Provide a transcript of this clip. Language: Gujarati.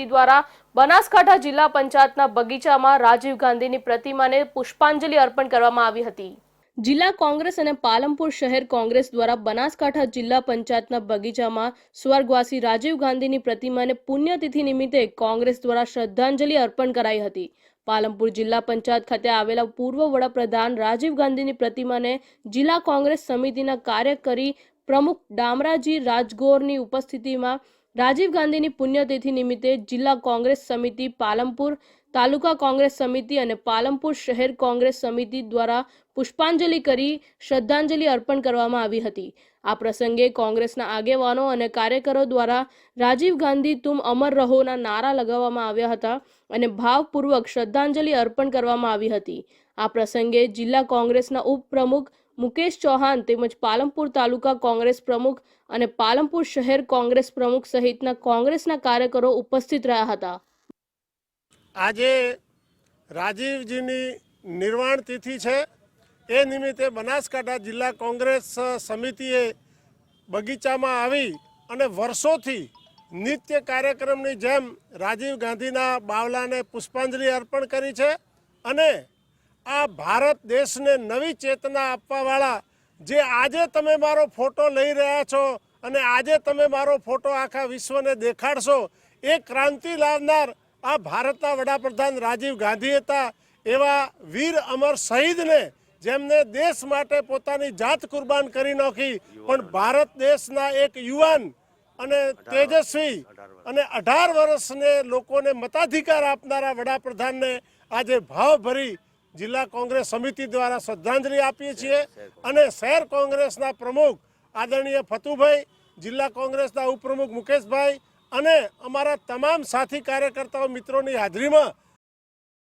સમિતિ દ્વારા બનાસકાંઠા જિલ્લા પંચાયતના બગીચામાં રાજીવ ગાંધીની પ્રતિમાને પુષ્પાંજલિ અર્પણ કરવામાં આવી હતી. જિલ્લા કોંગ્રેસ અને પાલનપુર શહેર કોંગ્રેસ દ્વારા બનાસકાંઠા જિલ્લા પંચાયતના બગીચામાં સ્વર્ગવાસી રાજીવ ગાંધીની પ્રતિમાને પુણ્યતિથિ નિમિત્તે કોંગ્રેસ દ્વારા શ્રદ્ધાંજલિ અર્પણ કરાઈ હતી. પાલનપુર જિલ્લા પંચાયત ખાતે આવેલા પૂર્વ વડાપ્રધાન રાજીવ ગાંધીની પ્રતિમાને જિલ્લા કોંગ્રેસ સમિતિના કાર્યકરી પ્રમુખ ડામરાજી રાજગોરની ઉપસ્થિતિમાં રાજીવ ગાંધીની પુણ્યતિથિ નિમિત્તે જિલ્લા કોંગ્રેસ સમિતિ, પાલનપુર તાલુકા કોંગ્રેસ સમિતિ અને પાલમપુર શહેર કોંગ્રેસ સમિતિ દ્વારા પુષ્પાંજલિ કરી શ્રદ્ધાંજલિ અર્પણ કરવામાં આવી હતી. આ પ્રસંગે કોંગ્રેસના આગેવાનો અને કાર્યકરો દ્વારા રાજીવ ગાંધી તુમ અમર રહોના નારા લગાવવામાં આવ્યા હતા અને ભાવપૂર્વક શ્રદ્ધાંજલિ અર્પણ કરવામાં આવી હતી. આ પ્રસંગે જિલ્લા કોંગ્રેસના ઉપપ્રમુખ મુકેશ ચૌહાણ તેમજ પાલનપુર તાલુકા કોંગ્રેસ પ્રમુખ અને પાલનપુર શહેર કોંગ્રેસ પ્રમુખ સહિતના કોંગ્રેસના કાર્યકરો ઉપસ્થિત રહ્યા હતા. આજે રાજીવજીની નિર્વાણ તિથિ છે. એ નિમિત્તે બનાસકાંઠા જિલ્લા કોંગ્રેસ સમિતિએ બગીચામાં આવી અને વર્ષોથી નિત્ય કાર્યક્રમની જેમ રાજીવ ગાંધીના બાવલાને પુષ્પાંજલિ અર્પણ કરી છે અને આ ભારત દેશને નવી ચેતના આપવાવાળા જે આજે તમે મારો ફોટો લઈ રહ્યા છો અને આજે તમે મારો ફોટો આખા વિશ્વને દેખાડશો એ ક્રાંતિ લાવનાર આ ભારતના વડાપ્રધાન રાજીવ ગાંધી હતા એવા વીર અમર શહીદને જેમને દેશ માટે પોતાની જાત કુરબાન કરી નાખી પણ ભારત દેશના એક યુવાન અને તેજસ્વી અને અઢાર વર્ષને લોકોને મતાધિકાર આપનારા વડાપ્રધાનને આજે ભાવભરી જિલ્લા કોંગ્રેસ સમિતિ દ્વારા શ્રદ્ધાંજલિ આપીએ છીએ અને શહેર કોંગ્રેસના પ્રમુખ આદરણીય ફતુભાઈ જિલ્લા કોંગ્રેસના ઉપપ્રમુખ મુકેશભાઈ અને અમારા તમામ સાથી કાર્યકર્તાઓ મિત્રોની હાજરીમાં